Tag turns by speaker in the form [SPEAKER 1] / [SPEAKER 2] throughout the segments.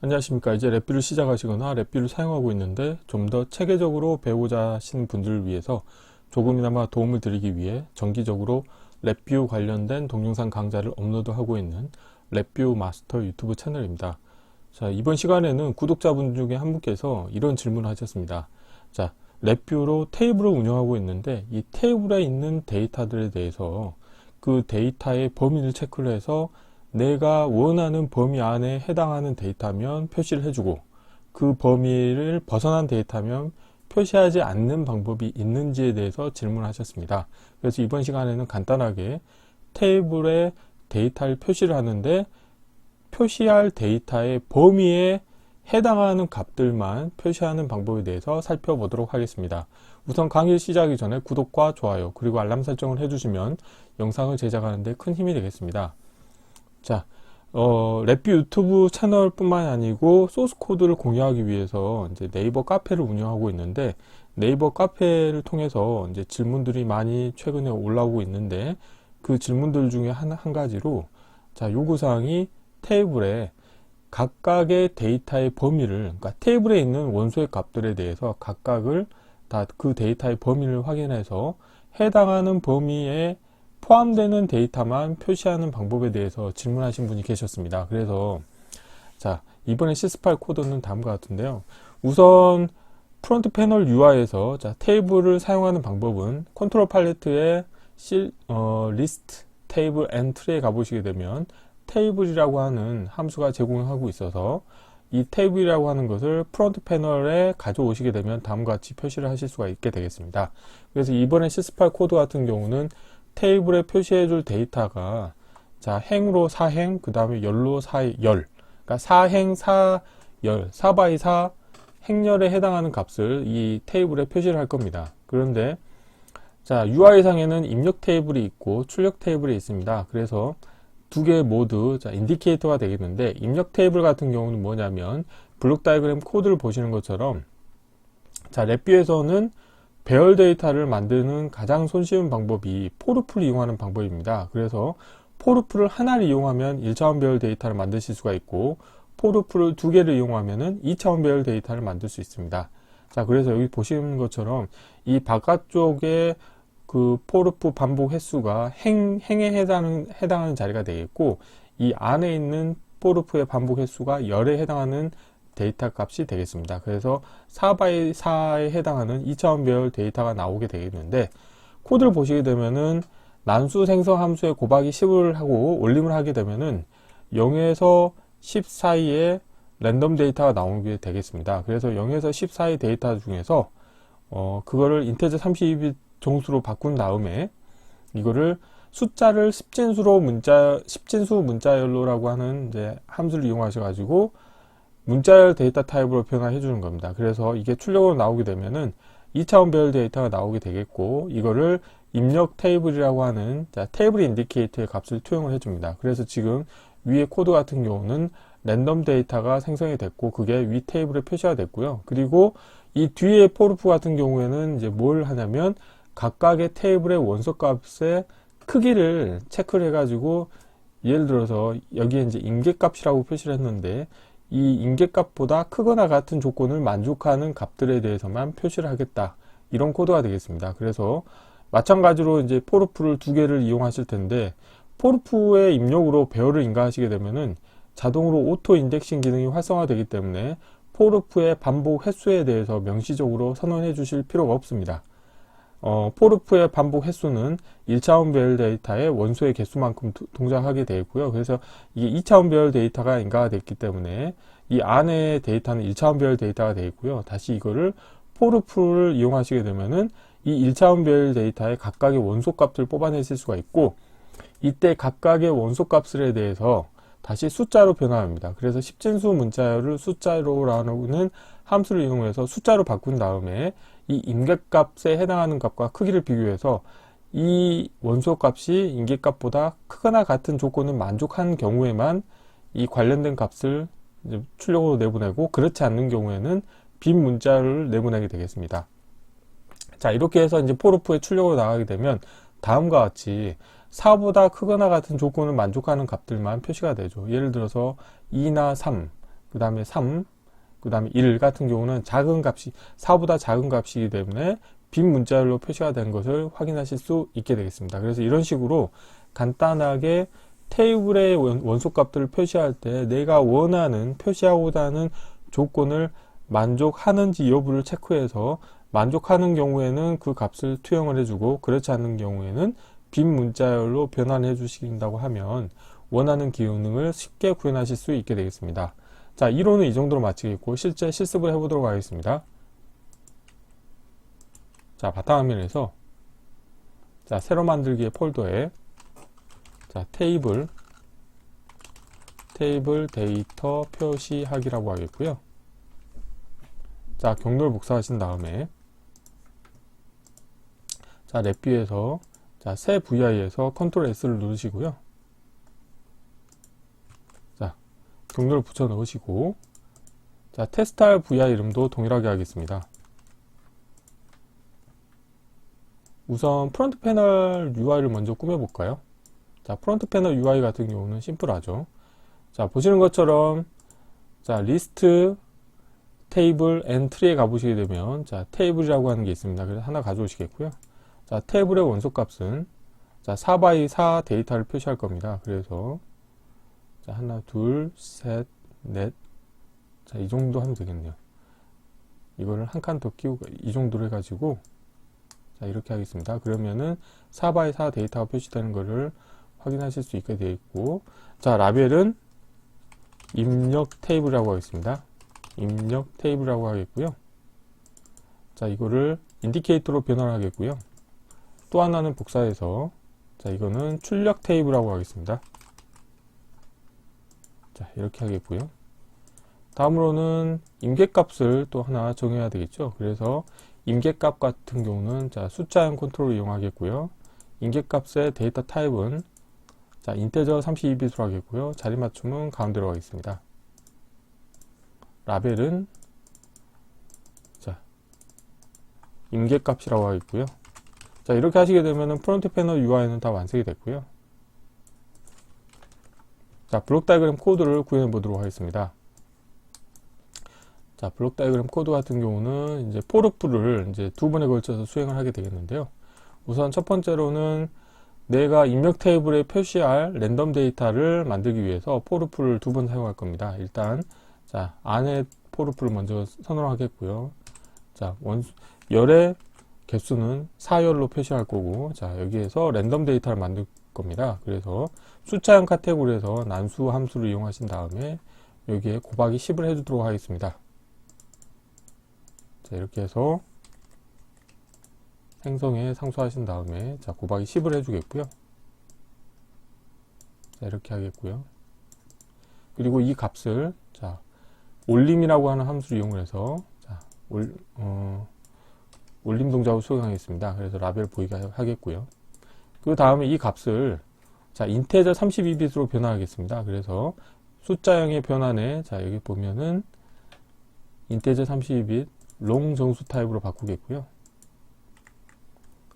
[SPEAKER 1] 안녕하십니까. 이제 랩뷰를 시작하시거나 랩뷰를 사용하고 있는데 좀 더 체계적으로 배우자 하시는 분들을 위해서 조금이나마 도움을 드리기 위해 정기적으로 랩뷰 관련된 동영상 강좌를 업로드하고 있는 랩뷰 마스터 유튜브 채널입니다. 자, 이번 시간에는 구독자분 중에 한 분께서 이런 질문을 하셨습니다. 자, 랩뷰로 테이블을 운영하고 있는데 이 테이블에 있는 데이터들에 대해서 그 데이터의 범위를 체크를 해서 내가 원하는 범위 안에 해당하는 데이터면 표시를 해주고 그 범위를 벗어난 데이터면 표시하지 않는 방법이 있는지에 대해서 질문하셨습니다. 그래서 이번 시간에는 간단하게 테이블에 데이터를 표시를 하는데 표시할 데이터의 범위에 해당하는 값들만 표시하는 방법에 대해서 살펴보도록 하겠습니다. 우선 강의 시작하기 전에 구독과 좋아요 그리고 알람 설정을 해주시면 영상을 제작하는 데 큰 힘이 되겠습니다. 자, 어, 랩뷰 유튜브 채널뿐만 아니고 소스 코드를 공유하기 위해서 이제 네이버 카페를 운영하고 있는데 네이버 카페를 통해서 이제 질문들이 많이 최근에 올라오고 있는데 그 질문들 중에 한, 한 가지로 자, 요구사항이 테이블에 각각의 데이터의 범위를 그러니까 테이블에 있는 원소의 값들에 대해서 각각을 다 그 데이터의 범위를 확인해서 해당하는 범위에 포함되는 데이터만 표시하는 방법에 대해서 질문하신 분이 계셨습니다. 그래서 자 이번에 시스8 코드는 다음과 같은데요. 우선 프론트 패널 UI에서 자, 테이블을 사용하는 방법은 컨트롤 팔레트의 실, 어, 리스트 테이블 엔트리에 가보시게 되면 테이블이라고 하는 함수가 제공하고 있어서 이 테이블이라고 하는 것을 프론트 패널에 가져오시게 되면 다음과 같이 표시를 하실 수가 있게 되겠습니다. 그래서 이번에 시스8 코드 같은 경우는 테이블에 표시해 줄 데이터가 자 행으로 4행 그 다음에 열로 4열. 그러니까 4행 4열 4바이 4 행렬에 해당하는 값을 이 테이블에 표시를 할 겁니다. 그런데 자 UI상에는 입력 테이블이 있고 출력 테이블이 있습니다. 그래서 두 개 모두 자 인디케이터가 되겠는데 입력 테이블 같은 경우는 뭐냐면 블록 다이그램 코드를 보시는 것처럼 자 랩뷰에서는 배열 데이터를 만드는 가장 손쉬운 방법이 포르프를 이용하는 방법입니다. 그래서 포르프를 하나를 이용하면 1차원 배열 데이터를 만드실 수가 있고 포르프를 두 개를 이용하면 2차원 배열 데이터를 만들 수 있습니다. 자, 그래서 여기 보시는 것처럼 이 바깥쪽에 그 포르프 반복 횟수가 행, 행에 해당하는, 해당하는 자리가 되겠고 이 안에 있는 포르프의 반복 횟수가 열에 해당하는 데이터 값이 되겠습니다. 그래서 4바이 4에 해당하는 2차원 배열 데이터가 나오게 되겠는데 코드를 보시게 되면은 난수 생성 함수에 곱하기 10을 하고 올림을 하게 되면은 0에서 10 사이에 랜덤 데이터가 나오게 되겠습니다. 그래서 0에서 10 사이 데이터 중에서 어 그거를 인테저 32빗 정수로 바꾼 다음에 이거를 숫자를 10진수로 문자 10진수 문자열로라고 하는 이제 함수를 이용하셔 가지고 문자열 데이터 타입으로 표현해 주는 겁니다. 그래서 이게 출력으로 나오게 되면은 2차원 배열 데이터가 나오게 되겠고 이거를 입력 테이블이라고 하는 자, 테이블 인디케이터의 값을 투영을 해줍니다. 그래서 지금 위에 코드 같은 경우는 랜덤 데이터가 생성이 됐고 그게 위 테이블에 표시가 됐고요. 그리고 이 뒤에 포르프 같은 경우에는 이제 뭘 하냐면 각각의 테이블의 원소 값의 크기를 체크를 해가지고 예를 들어서 여기에 이제 임계값이라고 표시를 했는데 이 임계값보다 크거나 같은 조건을 만족하는 값들에 대해서만 표시를 하겠다. 이런 코드가 되겠습니다. 그래서 마찬가지로 이제 포르프를 두 개를 이용하실 텐데 포르프의 입력으로 배열을 인가하시게 되면은 자동으로 오토 인덱싱 기능이 활성화되기 때문에 포르프의 반복 횟수에 대해서 명시적으로 선언해 주실 필요가 없습니다. 어, 포르프의 반복 횟수는 1차원 배열 데이터의 원소의 개수만큼 동작하게 되어 있고요. 그래서 이게 2차원 배열 데이터가 인가가 됐기 때문에 이 안에 데이터는 1차원 배열 데이터가 되어 있고요. 다시 이거를 포르프를 이용하시게 되면은 이 1차원 배열 데이터의 각각의 원소 값을 뽑아내실 수가 있고 이때 각각의 원소 값에 대해서 다시 숫자로 변화합니다. 그래서 10진수 문자열을 숫자로라는 함수를 이용해서 숫자로 바꾼 다음에 이 임계값에 해당하는 값과 크기를 비교해서 이 원소 값이 임계값보다 크거나 같은 조건을 만족한 경우에만 이 관련된 값을 출력으로 내보내고 그렇지 않는 경우에는 빈 문자를 내보내게 되겠습니다. 자 이렇게 해서 이제 포르프의 출력으로 나가게 되면 다음과 같이 4보다 크거나 같은 조건을 만족하는 값들만 표시가 되죠. 예를 들어서 2나 3, 그 다음에 3, 그 다음에 1 같은 경우는 작은 값이, 4보다 작은 값이기 때문에 빈 문자열로 표시가 된 것을 확인하실 수 있게 되겠습니다. 그래서 이런 식으로 간단하게 테이블의 원- 원소값들을 표시할 때 내가 원하는 표시하고자 하는 조건을 만족하는지 여부를 체크해서 만족하는 경우에는 그 값을 투영을 해주고 그렇지 않은 경우에는 빈 문자열로 변환해 주신다고 하면 원하는 기능을 쉽게 구현하실 수 있게 되겠습니다. 자, 이론은 이 정도로 마치겠고 실제 실습을 해보도록 하겠습니다. 자, 바탕화면에서 자, 새로 만들기의 폴더에 자, 테이블 테이블 데이터 표시하기라고 하겠고요. 자, 경로를 복사하신 다음에 자, 랩뷰에서 자, 새 VI에서 컨트롤 S를 누르시고요. 자, 경로를 붙여 넣으시고 자, 테스트할 VI 이름도 동일하게 하겠습니다. 우선 프론트 패널 UI를 먼저 꾸며볼까요? 자, 프론트 패널 UI 같은 경우는 심플하죠. 자, 보시는 것처럼 자, 리스트 테이블 앤 트리에 가보시게 되면 자, 테이블이라고 하는 게 있습니다. 그래서 하나 가져오시겠고요. 자, 테이블의 원소 값은 자, 4x4 데이터를 표시할 겁니다. 그래서 자, 하나, 둘, 셋, 넷. 자, 이 정도 하면 되겠네요. 이거를 한 칸 더 끼우고 이 정도로 해 가지고 자, 이렇게 하겠습니다. 그러면은 4x4 데이터가 표시되는 것을 확인하실 수 있게 되어 있고 자, 라벨은 입력 테이블이라고 하겠습니다. 입력 테이블이라고 하겠고요. 자, 이거를 인디케이터로 변환하겠고요. 또 하나는 복사해서 자, 이거는 출력 테이블이라고 하겠습니다. 자, 이렇게 하겠고요. 다음으로는 임계값을 또 하나 정해야 되겠죠. 그래서 임계값 같은 경우는 자, 숫자형 컨트롤을 이용하겠고요. 임계값의 데이터 타입은 자, 인테저 32bit으로 하겠고요. 자리 맞춤은 가운데로 하겠습니다. 라벨은 자, 임계값이라고 하겠고요. 자, 이렇게 하시게 되면 프론트 패널 UI는 다 완성이 됐고요. 자, 블록 다이그램 코드를 구현해 보도록 하겠습니다. 자, 블록 다이그램 코드 같은 경우는 이제 포르프를 이제 두 번에 걸쳐서 수행을 하게 되겠는데요. 우선 첫 번째로는 내가 입력 테이블에 표시할 랜덤 데이터를 만들기 위해서 포르프를 두 번 사용할 겁니다. 일단 자, 안에 포르프를 먼저 선언 하겠고요. 자, 원수 열의 개수는 4열로 표시할 거고 자, 여기에서 랜덤 데이터를 만들 겁니다. 그래서 숫자형 카테고리에서 난수 함수를 이용하신 다음에 여기에 곱하기 10을 해주도록 하겠습니다. 자, 이렇게 해서 행성에 상수하신 다음에 자, 곱하기 10을 해주겠고요. 자, 이렇게 하겠고요. 그리고 이 값을 자, 올림이라고 하는 함수를 이용해서 자, 올, 어, 올림 동작을 수행하겠습니다. 그래서 라벨 보이게 하겠고요. 그 다음에 이 값을 자, 인테저 32bit으로 변화하겠습니다. 그래서 숫자형의 변환에 자, 여기 보면은 인테저 32bit 롱 정수 타입으로 바꾸겠고요.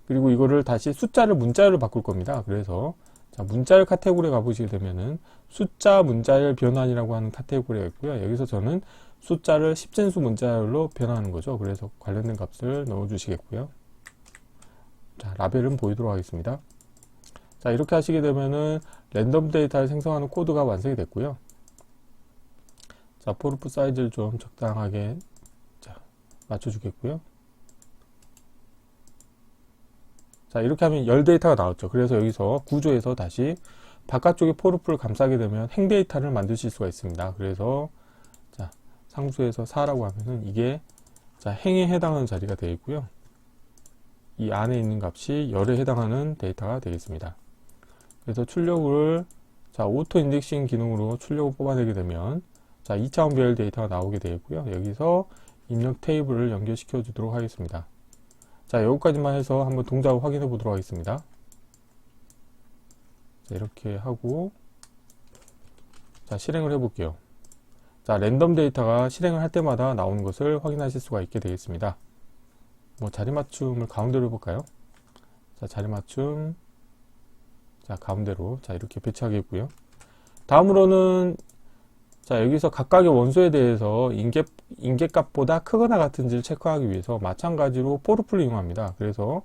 [SPEAKER 1] 그리고 이거를 다시 숫자를 문자열로 바꿀 겁니다. 그래서 자, 문자열 카테고리에 가보시게 되면은 숫자 문자열 변환이라고 하는 카테고리가 있고요. 여기서 저는 숫자를 10진수 문자열로 변환하는 거죠. 그래서 관련된 값을 넣어 주시겠고요. 자, 라벨은 보이도록 하겠습니다. 자, 이렇게 하시게 되면은 랜덤 데이터를 생성하는 코드가 완성이 됐고요. 자, 포르프 사이즈를 좀 적당하게 자, 맞춰주겠고요. 자, 이렇게 하면 열 데이터가 나왔죠. 그래서 여기서 구조에서 다시 바깥쪽에 포르프를 감싸게 되면 행 데이터를 만드실 수가 있습니다. 그래서 자, 상수에서 4라고 하면은 이게 자, 행에 해당하는 자리가 되어 있고요. 이 안에 있는 값이 열에 해당하는 데이터가 되겠습니다. 그래서 출력을 자, 오토 인덱싱 기능으로 출력을 뽑아내게 되면 자, 2차원 배열 데이터가 나오게 되겠고요. 여기서 입력 테이블을 연결시켜 주도록 하겠습니다. 자, 여기까지만 해서 한번 동작을 확인해 보도록 하겠습니다. 자, 이렇게 하고 자, 실행을 해 볼게요. 자, 랜덤 데이터가 실행을 할 때마다 나오는 것을 확인하실 수가 있게 되겠습니다. 뭐 자리 맞춤을 가운데로 해볼까요? 자, 자리 맞춤 자, 가운데로 자, 이렇게 배치하겠고요. 다음으로는 자, 여기서 각각의 원소에 대해서 인계, 인계값보다 크거나 같은지를 체크하기 위해서 마찬가지로 포르풀을 이용합니다. 그래서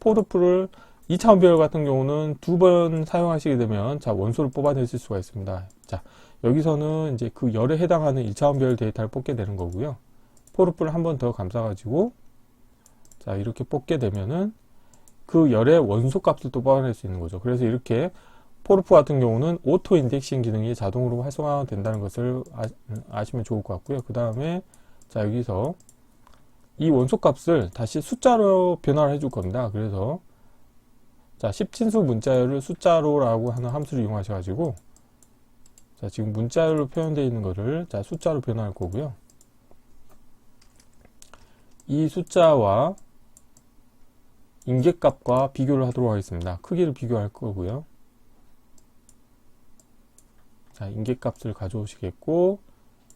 [SPEAKER 1] 포르풀을 2차원 배열 같은 경우는 두 번 사용하시게 되면 자, 원소를 뽑아내실 수가 있습니다. 자, 여기서는 이제 그 열에 해당하는 1차원 배열 데이터를 뽑게 되는 거고요. 포르풀을 한 번 더 감싸가지고 자, 이렇게 뽑게 되면은 그 열의 원소 값을 또 뽑아낼 수 있는 거죠. 그래서 이렇게 포르프 같은 경우는 오토 인덱싱 기능이 자동으로 활성화된다는 것을 아, 시면 좋을 것 같고요. 그 다음에 자 여기서 이 원소 값을 다시 숫자로 변화를 해줄 겁니다. 그래서 자 10친수 문자열을 숫자로라고 하는 함수를 이용하셔 가지고 자 지금 문자열로 표현되어 있는 것을 자 숫자로 변화할 거고요. 이 숫자와 인계값과 비교를 하도록 하겠습니다. 크기를 비교할 거고요. 자, 인계값을 가져오시겠고,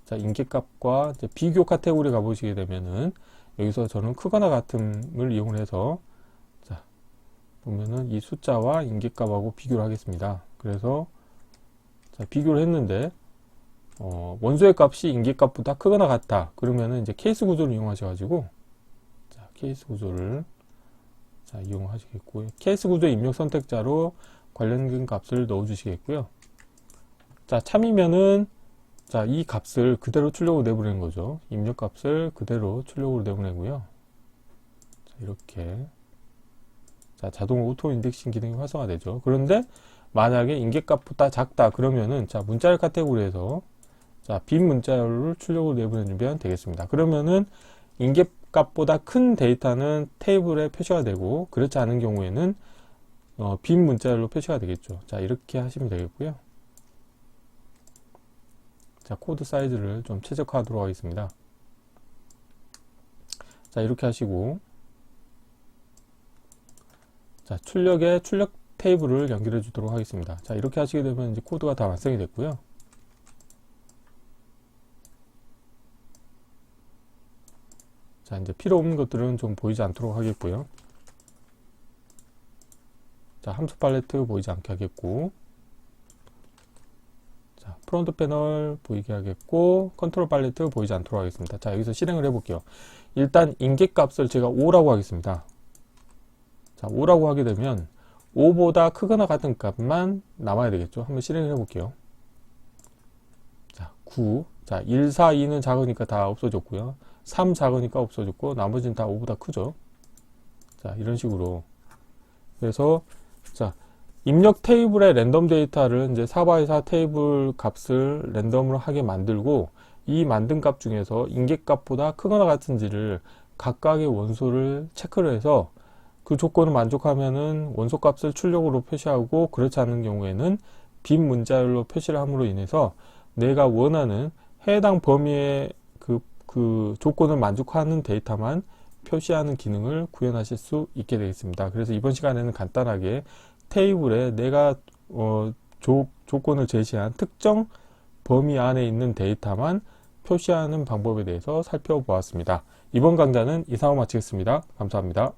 [SPEAKER 1] 자, 인계값과 비교 카테고리 가보시게 되면은, 여기서 저는 크거나 같음을 이용해서, 자, 보면은 이 숫자와 인계값하고 비교를 하겠습니다. 그래서, 자, 비교를 했는데, 어, 원소의 값이 인계값보다 크거나 같다. 그러면은 이제 케이스 구조를 이용하셔가지고, 자, 케이스 구조를, 자, 이용하시겠고요. 케이스 구조 입력 선택자로 관련된 값을 넣어 주시겠고요. 자, 참이면은 자, 이 값을 그대로 출력으로 내보내는 거죠. 입력 값을 그대로 출력으로 내보내고요. 자, 이렇게. 자, 자동 오토 인덱싱 기능이 활성화되죠. 그런데 만약에 인계값보다 작다 그러면은 자, 문자열 카테고리에서 자, 빈 문자열을 출력으로 내보내주면 되겠습니다. 그러면은 인계 값보다 큰 데이터는 테이블에 표시가 되고 그렇지 않은 경우에는 어, 빈 문자열로 표시가 되겠죠. 자, 이렇게 하시면 되겠고요. 자, 코드 사이즈를 좀 최적화하도록 하겠습니다. 자, 이렇게 하시고, 자, 출력에 출력 테이블을 연결해 주도록 하겠습니다. 자, 이렇게 하시게 되면 이제 코드가 다 완성이 됐고요. 자, 이제 필요 없는 것들은 좀 보이지 않도록 하겠고요. 자, 함수 팔레트 보이지 않게 하겠고, 자, 프론트 패널 보이게 하겠고 컨트롤 팔레트 보이지 않도록 하겠습니다. 자, 여기서 실행을 해 볼게요. 일단 인계 값을 제가 5라고 하겠습니다. 자, 5라고 하게 되면 5보다 크거나 같은 값만 남아야 되겠죠. 한번 실행을 해 볼게요. 자, 9. 자, 1, 4, 2는 작으니까 다 없어졌고요. 3 작으니까 없어졌고 나머지는 다 5보다 크죠. 자, 이런 식으로. 그래서 자, 입력 테이블의 랜덤 데이터를 이제 4x4 테이블 값을 랜덤으로 하게 만들고 이 만든 값 중에서 인계값보다 크거나 같은지를 각각의 원소를 체크를 해서 그 조건을 만족하면은 원소 값을 출력으로 표시하고 그렇지 않은 경우에는 빈 문자열로 표시를 함으로 인해서 내가 원하는 해당 범위의 그, 그 조건을 만족하는 데이터만 표시하는 기능을 구현하실 수 있게 되겠습니다. 그래서 이번 시간에는 간단하게 테이블에 내가 어, 조, 조건을 제시한 특정 범위 안에 있는 데이터만 표시하는 방법에 대해서 살펴보았습니다. 이번 강좌는 이상으로 마치겠습니다. 감사합니다.